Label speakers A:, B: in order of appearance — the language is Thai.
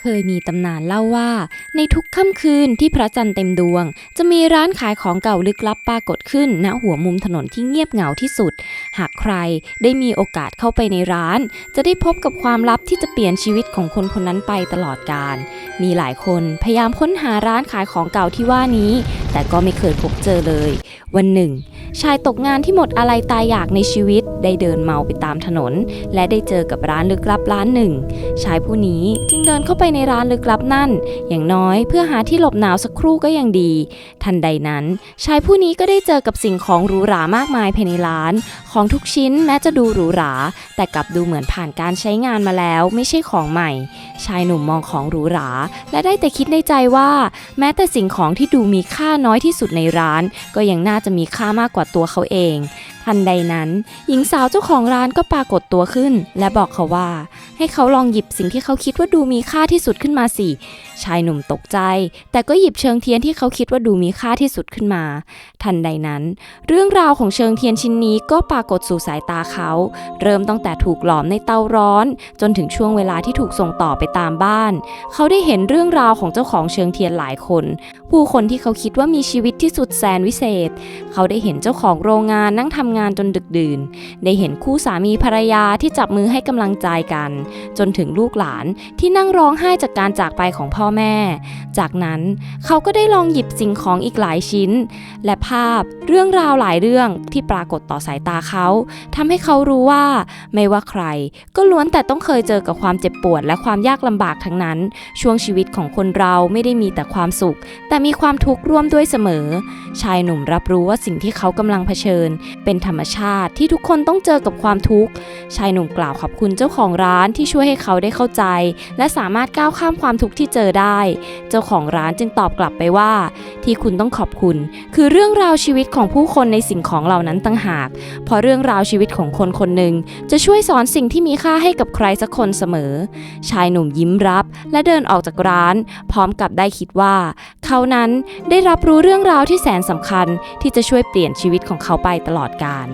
A: เคยมีตำนานเล่าว่า ในทุกค่ำคืนที่พระจันทร์เต็มดวง จะมีร้านขายของเก่าลึกลับปรากฏขึ้นณหัวมุมถนนที่เงียบเหงาที่สุด หากใครได้มีโอกาสเข้าไปในร้าน จะได้พบกับความลับที่จะเปลี่ยนชีวิตของคนคนนั้นไปตลอดกาลมีหลายคนพยายามค้นหาร้านขายของเก่าที่ว่านี้ แต่ก็ไม่เคยพบเจอเลย วันหนึ่ง ชายตกงานที่หมดอะไรตายอยากในชีวิต ได้เดินเมาไปตามถนน และได้เจอกับร้านลึกลับร้านหนึ่ง ชายผู้นี้จึงเดินเข้าไปในร้านลึกลับนั่น อย่างน้อยเพื่อหาที่หลบหนาวสักครู่ก็ยังดี ทันใดนั้น ชายผู้นี้ก็ได้เจอกับสิ่งของหรูหรามากมายภายในร้าน ของทุกชิ้นแม้จะดูหรูหรา แต่กลับดูเหมือนผ่านการใช้งานมาแล้ว ไม่ใช่ของใหม่ ชายหนุ่มมองของหรูหรา และได้แต่คิดในใจว่า แม้แต่สิ่งของที่ดูมีค่าน้อยที่สุดในร้าน ก็ยังน่าจะมีค่ามากกว่าตัวเขาเอง ทันใดนั้น หญิงสาวเจ้าของร้านก็ปรากฏตัวขึ้น และบอกเขาว่า ให้เขาลองหยิบสิ่งที่เขาคิดว่าดูมีค่าที่สุดขึ้นมาสิ ชายหนุ่มตกใจ แต่ก็หยิบเชิงเทียนที่เขาคิดว่าดูมีค่าที่สุดขึ้นมา ทันใดนั้น เรื่องราวของเชิงเทียนชิ้นนี้ก็ปรากฏสู่สายตาเขา เริ่มตั้งแต่ถูกหลอมในเตาร้อน จนถึงช่วงเวลาที่ถูกส่งต่อไปตามบ้าน เขาได้เห็นเรื่องราวของเจ้าของเชิงเทียนหลายคน ผู้คนที่เขาคิดว่ามีชีวิตที่สุดแสนวิเศษ เขาได้เห็นเจ้าของโรงงานนั่งทำงานจนดึกดื่น ได้เห็นคู่สามีภรรยาที่จับมือให้กำลังใจกัน จนถึงลูกหลานที่นั่งร้องไห้จากการจากไปของพ่อแม่ จากนั้นเขาก็ได้ลองหยิบสิ่งของอีกหลายชิ้น และภาพเรื่องราวหลายเรื่องที่ปรากฏต่อสายตาเขาทำให้เขารู้ว่าไม่ว่าใคร ก็ล้วนแต่ต้องเคยเจอกับความเจ็บปวด และความยากลำบากทั้งนั้น ช่วงชีวิตของคนเราไม่ได้มีแต่ความสุข แต่มีความทุกข์ร่วมด้วยเสมอ ชายหนุ่มรับรู้ว่าสิ่งที่เขากำลังเผชิญ เป็นเป็นธรรมชาติที่ทุกคนต้องเจอกับความทุกข์ ชายหนุ่มกล่าวขอบคุณเจ้าของร้านที่ช่วยให้เขาได้เข้าใจ และสามารถก้าวข้ามความทุกข์ที่เจอได้ เจ้าของร้านจึงตอบกลับไปว่า ที่คุณต้องขอบคุณ คือเรื่องราวชีวิตของผู้คนในสิ่งของเหล่านั้นต่างหาก เพราะเรื่องราวชีวิตของคนคนหนึ่งจะช่วยสอนสิ่งที่มีค่าให้กับใครสักคนเสมอ ชายหนุ่มยิ้มรับ และเดินออกจากร้าน พร้อมกับได้คิดว่า เขานั้นได้รับรู้เรื่องราวที่แสนสำคัญที่จะช่วยเปลี่ยนชีวิตของเขาไปตลอดกาล